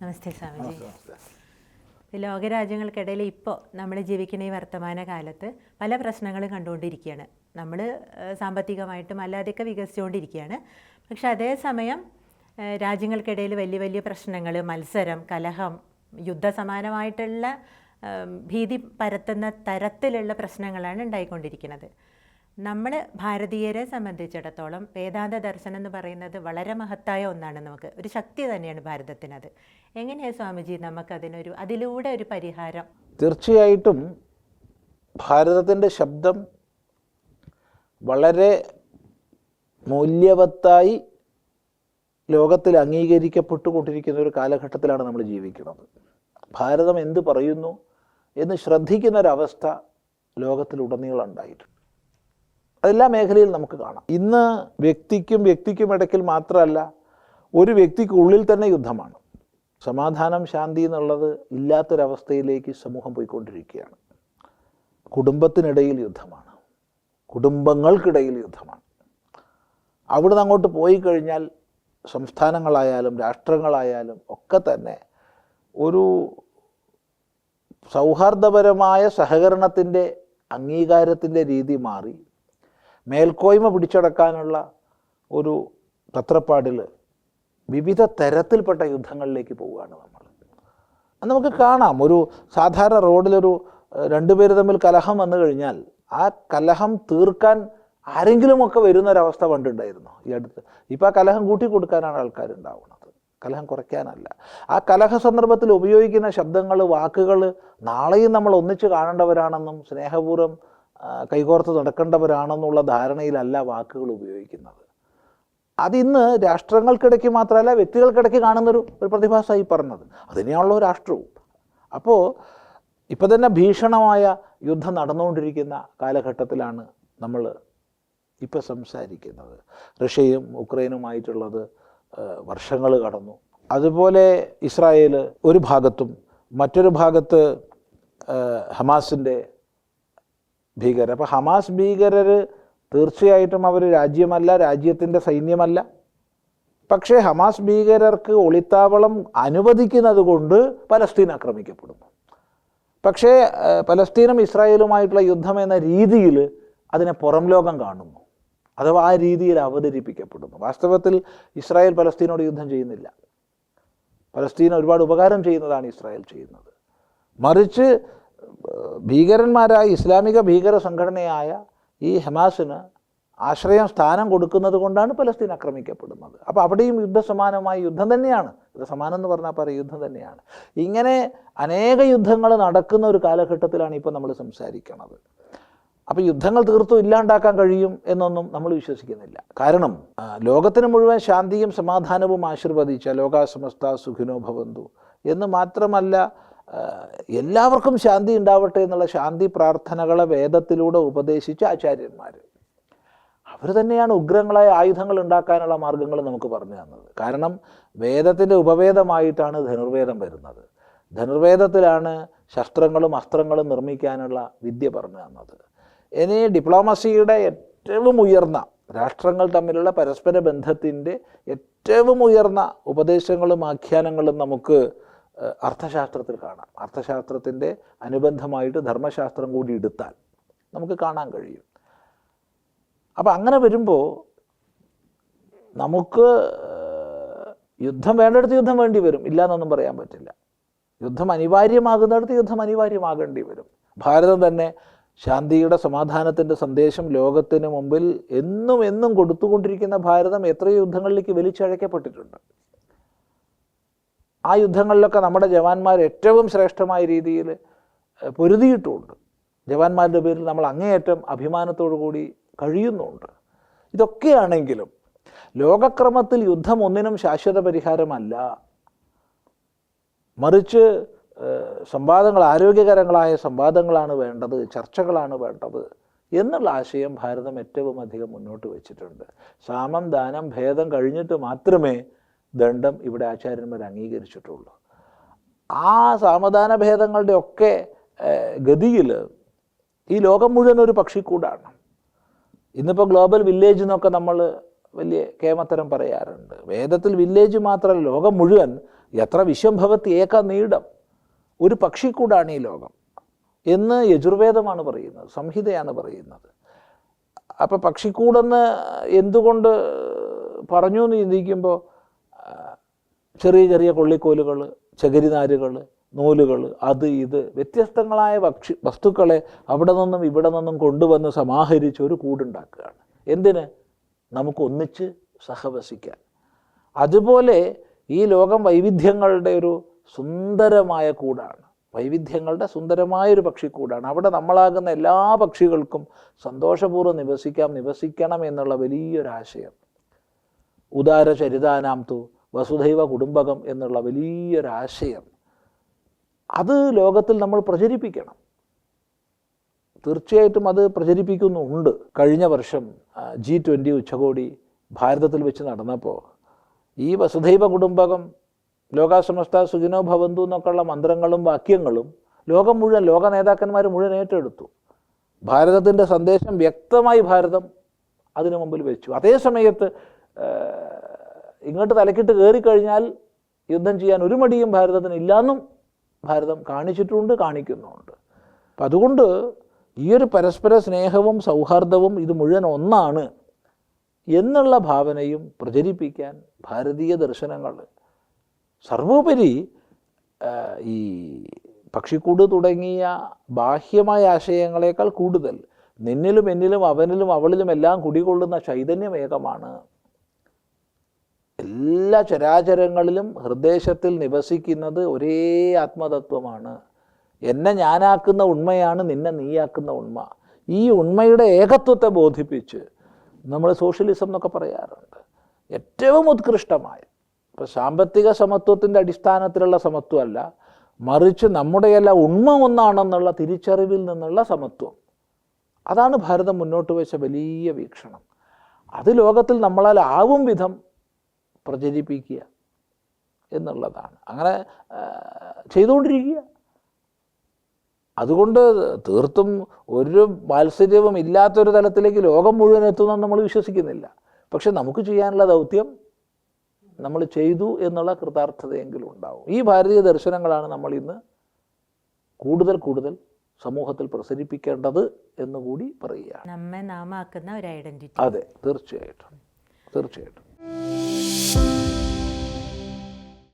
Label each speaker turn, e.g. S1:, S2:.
S1: നമസ്തേ സ്വാമിജി. ലോകരാജ്യങ്ങൾക്കിടയിൽ ഇപ്പോൾ നമ്മൾ ജീവിക്കുന്ന ഈ വർത്തമാന കാലത്ത് പല പ്രശ്നങ്ങളും കണ്ടുകൊണ്ടിരിക്കുകയാണ്. നമ്മൾ സാമ്പത്തികമായിട്ടും അല്ലാതെയൊക്കെ വികസിച്ചുകൊണ്ടിരിക്കുകയാണ്. പക്ഷെ അതേസമയം രാജ്യങ്ങൾക്കിടയിൽ വലിയ വലിയ പ്രശ്നങ്ങൾ മത്സരം കലഹം യുദ്ധസമാനമായിട്ടുള്ള സമാനമായിട്ടുള്ള ഭീതി പരത്തുന്ന തരത്തിലുള്ള പ്രശ്നങ്ങളാണ് ഉണ്ടായിക്കൊണ്ടിരിക്കുന്നത്. നമ്മൾ ഭാരതീയരെ സംബന്ധിച്ചിടത്തോളം വേദാന്ത ദർശനം എന്ന് പറയുന്നത് വളരെ മഹത്തായ ഒന്നാണ് നമുക്ക്. ഒരു ശക്തി തന്നെയാണ് ഭാരതത്തിനത്. എങ്ങനെയാണ് സ്വാമിജി നമുക്കതിനൊരു അതിലൂടെ ഒരു പരിഹാരം?
S2: തീർച്ചയായിട്ടും ഭാരതത്തിന്റെ ശബ്ദം വളരെ മൂല്യവത്തായി ലോകത്തിൽ അംഗീകരിക്കപ്പെട്ടുകൊണ്ടിരിക്കുന്ന ഒരു കാലഘട്ടത്തിലാണ് നമ്മൾ ജീവിക്കുന്നത്. ഭാരതം എന്ത് പറയുന്നു എന്ന് ശ്രദ്ധിക്കുന്ന ഒരവസ്ഥ ലോകത്തിലുടനീളം ഉണ്ടായിട്ടുണ്ട്. അതെല്ലാ മേഖലയിലും നമുക്ക് കാണാം. ഇന്ന് വ്യക്തിക്കും വ്യക്തിക്കും ഇടയ്ക്കിൽ മാത്രമല്ല ഒരു വ്യക്തിക്കുള്ളിൽ തന്നെ യുദ്ധമാണ്. സമാധാനം ശാന്തി എന്നുള്ളത് ഇല്ലാത്തൊരവസ്ഥയിലേക്ക് സമൂഹം പോയിക്കൊണ്ടിരിക്കുകയാണ്. കുടുംബത്തിനിടയിൽ യുദ്ധമാണ്. കുടുംബങ്ങൾക്കിടയിൽ യുദ്ധമാണ്. അവിടുന്ന് അങ്ങോട്ട് പോയി കഴിഞ്ഞാൽ സംസ്ഥാനങ്ങളായാലും രാഷ്ട്രങ്ങളായാലും ഒക്കെ തന്നെ ഒരു സൗഹാർദ്ദപരമായ സഹകരണത്തിന്റെ അംഗീകാരത്തിന്റെ രീതി മാറി മേൽക്കോയ്മ പിടിച്ചടക്കാനുള്ള ഒരു തത്രപ്പാടിൽ വിവിധ തരത്തിൽപ്പെട്ട യുദ്ധങ്ങളിലേക്ക് പോവുകയാണ് നമ്മൾ. നമുക്ക് കാണാം. ഒരു സാധാരണ റോഡിലൊരു രണ്ടുപേര് തമ്മിൽ കലഹം വന്നു കഴിഞ്ഞാൽ ആ കലഹം തീർക്കാൻ ആരെങ്കിലുമൊക്കെ വരുന്നൊരവസ്ഥ പണ്ടുണ്ടായിരുന്നു. ഈ അടുത്ത് ഇപ്പോൾ ആ കലഹം കൂട്ടി കൊടുക്കാനാണ് ആൾക്കാരുണ്ടാവുന്നത്. കലഹം കുറയ്ക്കാനല്ല. ആ കലഹ സന്ദർഭത്തിൽ ഉപയോഗിക്കുന്ന ശബ്ദങ്ങൾ വാക്കുകൾ നാളെയും നമ്മൾ ഒന്നിച്ച് കാണേണ്ടവരാണെന്നും സ്നേഹപൂർവം കൈകോർത്ത് നടക്കേണ്ടവരാണെന്നുള്ള ധാരണയിലല്ല വാക്കുകൾ ഉപയോഗിക്കുന്നത്. അതിന്ന് രാഷ്ട്രങ്ങൾക്കിടയ്ക്ക് മാത്രമല്ല വ്യക്തികൾക്കിടയ്ക്ക് കാണുന്നൊരു ഒരു പ്രതിഭാസമായി പറഞ്ഞത്. അതിനെയാണല്ലോ രാഷ്ട്രവും. അപ്പോൾ ഇപ്പം തന്നെ ഭീഷണമായ യുദ്ധം നടന്നുകൊണ്ടിരിക്കുന്ന കാലഘട്ടത്തിലാണ് നമ്മൾ ഇപ്പോൾ സംസാരിക്കുന്നത്. റഷ്യയും ഉക്രൈനുമായിട്ടുള്ളത് വർഷങ്ങൾ കടന്നു. അതുപോലെ ഇസ്രായേൽ ഒരു ഭാഗത്തും മറ്റൊരു ഭാഗത്ത് ഹമാസിന്റെ ഭീകരർ. അപ്പോൾ ഹമാസ് ഭീകരർ തീർച്ചയായിട്ടും അവർ രാജ്യമല്ല രാജ്യത്തിന്റെ സൈന്യമല്ല. പക്ഷേ ഹമാസ് ഭീകരർക്ക് ഒളിത്താവളം അനുവദിക്കുന്നത് കൊണ്ട് പലസ്തീൻ ആക്രമിക്കപ്പെടുന്നു. പക്ഷേ പലസ്തീനും ഇസ്രായേലുമായിട്ടുള്ള യുദ്ധം എന്ന രീതിയിൽ അതിനെ പുറം ലോകം കാണുന്നു. അഥവാ ആ രീതിയിൽ അവതരിപ്പിക്കപ്പെടുന്നു. വാസ്തവത്തിൽ ഇസ്രായേൽ പലസ്തീനോട് യുദ്ധം ചെയ്യുന്നില്ല. പലസ്തീൻ ഒരുപാട് ഉപകാരം ചെയ്യുന്നതാണ് ഇസ്രായേൽ ചെയ്യുന്നത്. മറിച്ച് ഭീകരന്മാരായ ഇസ്ലാമിക ഭീകര സംഘടനയായ ഈ ഹമാസിന് ആശ്രയം സ്ഥാനം കൊടുക്കുന്നത് കൊണ്ടാണ് പലസ്തീൻ ആക്രമിക്കപ്പെടുന്നത്. അപ്പോൾ അവിടെയും യുദ്ധസമാനമായ യുദ്ധം തന്നെയാണ്. യുദ്ധസമാനം എന്ന് പറഞ്ഞാൽ പറയും യുദ്ധം തന്നെയാണ്. ഇങ്ങനെ അനേക യുദ്ധങ്ങൾ നടക്കുന്ന ഒരു കാലഘട്ടത്തിലാണ് ഇപ്പോൾ നമ്മൾ സംസാരിക്കുന്നത് അപ്പോൾ യുദ്ധങ്ങൾ തീർത്തും ഇല്ലാണ്ടാക്കാൻ കഴിയും എന്നൊന്നും നമ്മൾ വിശ്വസിക്കുന്നില്ല. കാരണം ലോകത്തിന് മുഴുവൻ ശാന്തിയും സമാധാനവും ആശീർവദിച്ച ലോകാസമസ്ത സുഖിനോ ഭവന്തു എന്ന് മാത്രമല്ല എല്ലാവർക്കും ശാന്തി ഉണ്ടാവട്ടെ എന്നുള്ള ശാന്തി പ്രാർത്ഥനകളെ വേദത്തിലൂടെ ഉപദേശിച്ച ആചാര്യന്മാർ അവർ തന്നെയാണ് ഉഗ്രങ്ങളായ ആയുധങ്ങൾ ഉണ്ടാക്കാനുള്ള മാർഗങ്ങൾ നമുക്ക് പറഞ്ഞു തന്നത്. കാരണം വേദത്തിന്റെ ഉപവേദമായിട്ടാണ് ധനുർവേദം വരുന്നത്. ധനുർവേദത്തിലാണ് ശസ്ത്രങ്ങളും അസ്ത്രങ്ങളും നിർമ്മിക്കാനുള്ള വിദ്യ പറഞ്ഞു തന്നത്. ഇനി ഡിപ്ലോമസിയുടെ ഏറ്റവും ഉയർന്ന രാഷ്ട്രങ്ങൾ തമ്മിലുള്ള പരസ്പര ബന്ധത്തിന്റെ ഏറ്റവും ഉയർന്ന ഉപദേശങ്ങളും ആഖ്യാനങ്ങളും നമുക്ക് അർത്ഥശാസ്ത്രത്തിൽ കാണാം. അർത്ഥശാസ്ത്രത്തിന്റെ അനുബന്ധമായിട്ട് ധർമ്മശാസ്ത്രം കൂടി എടുത്താൽ നമുക്ക് കാണാൻ കഴിയും. അപ്പം അങ്ങനെ വരുമ്പോൾ നമുക്ക് യുദ്ധം വേണ്ടടുത്ത് യുദ്ധം വേണ്ടി വരും. ഇല്ല എന്നൊന്നും പറയാൻ പറ്റില്ല. യുദ്ധം അനിവാര്യമാകുന്നിടത്ത് യുദ്ധം അനിവാര്യമാകേണ്ടി വരും. ഭാരതം തന്നെ ശാന്തിയുടെ സമാധാനത്തിന്റെ സന്ദേശം ലോകത്തിന് മുമ്പിൽ എന്നും എന്നും കൊടുത്തുകൊണ്ടിരിക്കുന്ന ഭാരതം എത്രയോ യുദ്ധങ്ങളിലേക്ക് വലിച്ചഴക്കപ്പെട്ടിട്ടുണ്ട് ആ യുദ്ധങ്ങളിലൊക്കെ നമ്മുടെ ജവാന്മാർ ഏറ്റവും ശ്രേഷ്ഠമായ രീതിയിൽ പൊരുതിയിട്ടുമുണ്ട്. ജവാന്മാരുടെ പേരിൽ നമ്മൾ അങ്ങേയറ്റം അഭിമാനത്തോടു കൂടി കഴിയുന്നുണ്ട്. ഇതൊക്കെയാണെങ്കിലും ലോകക്രമത്തിൽ യുദ്ധം ഒന്നിനും ശാശ്വത പരിഹാരമല്ല. മറിച്ച് സംവാദങ്ങൾ ആരോഗ്യകരങ്ങളായ സംവാദങ്ങളാണ് വേണ്ടത് ചർച്ചകളാണ് വേണ്ടത് എന്നുള്ള ആശയം ഭാരതം ഏറ്റവും അധികം മുന്നോട്ട് വെച്ചിട്ടുണ്ട്. സാമം ദാനം ഭേദം കഴിഞ്ഞിട്ട് മാത്രമേ ദണ്ഡം ഇവിടെ ആചാര്യന്മാർ അംഗീകരിച്ചിട്ടുള്ളൂ. ആ സമാധാന ഭേദങ്ങളുടെ ഒക്കെ ഗതിയിൽ ഈ ലോകം മുഴുവൻ ഒരു പക്ഷിക്കൂടാണ് ഇന്നിപ്പോൾ ഗ്ലോബൽ വില്ലേജ് എന്നൊക്കെ നമ്മൾ വലിയ കേമത്തരം പറയാറുണ്ട്. വേദത്തിൽ വില്ലേജ് മാത്രമല്ല ലോകം മുഴുവൻ എത്ര വിശ്വംഭവത്തി ഏക നീടം. ഒരു പക്ഷിക്കൂടാണ് ഈ ലോകം എന്ന് യജുർവേദമാണ് പറയുന്നത് സംഹിതയാണ് പറയുന്നത്. അപ്പോൾ പക്ഷിക്കൂടെന്ന് എന്തുകൊണ്ട് പറഞ്ഞു എന്ന് ചിന്തിക്കുമ്പോൾ ചെറിയ ചെറിയ കൊള്ളിക്കോലുകൾ ചകിരിനാരുകൾ നൂലുകൾ അത് ഇത് വ്യത്യസ്തങ്ങളായ ഭക്ഷി വസ്തുക്കളെ അവിടെ നിന്നും ഇവിടെ നിന്നും കൊണ്ടുവന്ന് സമാഹരിച്ച് ഒരു കൂടുണ്ടാക്കുകയാണ്. എന്തിന്? നമുക്ക് ഒന്നിച്ച് സഹവസിക്കാൻ. അതുപോലെ ഈ ലോകം വൈവിധ്യങ്ങളുടെ ഒരു സുന്ദരമായ കൂടാണ്. വൈവിധ്യങ്ങളുടെ സുന്ദരമായൊരു പക്ഷിക്കൂടാണ്. അവിടെ നമ്മളാകുന്ന എല്ലാ പക്ഷികൾക്കും സന്തോഷപൂർവം നിവസിക്കാം നിവസിക്കണം എന്നുള്ള വലിയൊരാശയം. ഉദാര ചരിതാനാം തു വസുധൈവ കുടുംബകം എന്നുള്ള വലിയൊരാശയം അത് ലോകത്തിൽ നമ്മൾ പ്രചരിപ്പിക്കണം. തീർച്ചയായിട്ടും അത് പ്രചരിപ്പിക്കുന്നുണ്ട്. കഴിഞ്ഞ വർഷം ജി ട്വന്റി ഉച്ചകോടി ഭാരതത്തിൽ വെച്ച് നടന്നപ്പോൾ ഈ വസുധൈവ കുടുംബകം ലോകാസമസ്ത സുഖിനോ ഭവന്തു എന്നൊക്കെയുള്ള മന്ത്രങ്ങളും വാക്യങ്ങളും ലോകം മുഴുവൻ ലോക നേതാക്കന്മാർ മുഴുവൻ ഏറ്റെടുത്തു. ഭാരതത്തിന്റെ സന്ദേശം വ്യക്തമായി ഭാരതം അതിനു മുമ്പിൽ വെച്ചു. അതേ സമയത്ത് ഇങ്ങോട്ട് തലക്കിട്ട് കയറിക്കഴിഞ്ഞാൽ യുദ്ധം ചെയ്യാൻ ഒരു മടിയും ഭാരതത്തിന് ഇല്ലാന്നും ഭാരതം കാണിച്ചിട്ടുണ്ട് കാണിക്കുന്നുണ്ട് അപ്പം അതുകൊണ്ട് ഈ ഒരു പരസ്പര സ്നേഹവും സൗഹാർദ്ദവും ഇത് മുഴുവൻ ഒന്നാണ് എന്നുള്ള ഭാവനയും പ്രചരിപ്പിക്കാൻ ഭാരതീയ ദർശനങ്ങൾ സർവോപരി ഈ പക്ഷിക്കൂട് തുടങ്ങിയ ബാഹ്യമായ ആശയങ്ങളെക്കാൾ കൂടുതൽ നിന്നിലും എന്നിലും അവനിലും അവളിലും എല്ലാം കുടികൊള്ളുന്ന ചൈതന്യം ഏകമാണ് എല്ലാ ചരാചരങ്ങളിലും ഹൃദയത്തിൽ നിവസിക്കുന്നത് ഒരേ ആത്മതത്വമാണ്. എന്നെ ഞാനാക്കുന്ന ഉണ്മയാണ് നിന്നെ നീയാക്കുന്ന ഉണ്മ. ഈ ഉണ്മയുടെ ഏകത്വത്തെ ബോധിപ്പിച്ച് നമ്മൾ സോഷ്യലിസം എന്നൊക്കെ പറയാറുണ്ട്. ഏറ്റവും ഉത്കൃഷ്ടമായി ഇപ്പോൾ സാമ്പത്തിക സമത്വത്തിന്റെ അടിസ്ഥാനത്തിലുള്ള സമത്വമല്ല മറിച്ച് നമ്മുടെയല്ല ഉണ്മ ഒന്നാണെന്നുള്ള തിരിച്ചറിവിൽ നിന്നുള്ള സമത്വം. അതാണ് ഭാരതം മുന്നോട്ട് വെച്ച വലിയ വീക്ഷണം. അത് ലോകത്തിൽ നമ്മളാൽ ആവും വിധം പ്രചരിപ്പിക്കുക എന്നുള്ളതാണ്. അങ്ങനെ ചെയ്തുകൊണ്ടിരിക്കുക. അതുകൊണ്ട് തീർത്തും ഒരു മാത്സര്യവും ഇല്ലാത്തൊരു തലത്തിലേക്ക് ലോകം മുഴുവൻ എത്തുമെന്ന് നമ്മൾ വിശ്വസിക്കുന്നില്ല. പക്ഷെ നമുക്ക് ചെയ്യാനുള്ള ദൗത്യം നമ്മൾ ചെയ്തു എന്നുള്ള കൃതാർത്ഥതയെങ്കിലും ഉണ്ടാവും. ഈ ഭാരതീയ ദർശനങ്ങളാണ് നമ്മൾ ഇന്ന് കൂടുതൽ കൂടുതൽ സമൂഹത്തിൽ പ്രസരിപ്പിക്കേണ്ടത് എന്ന് കൂടി പറയുകയാണ്.
S1: നമ്മെ നാമാക്കുന്ന ഒരു ഐഡന്റിറ്റി.
S2: അതെ തീർച്ചയായിട്ടും. തീർച്ചയായിട്ടും. you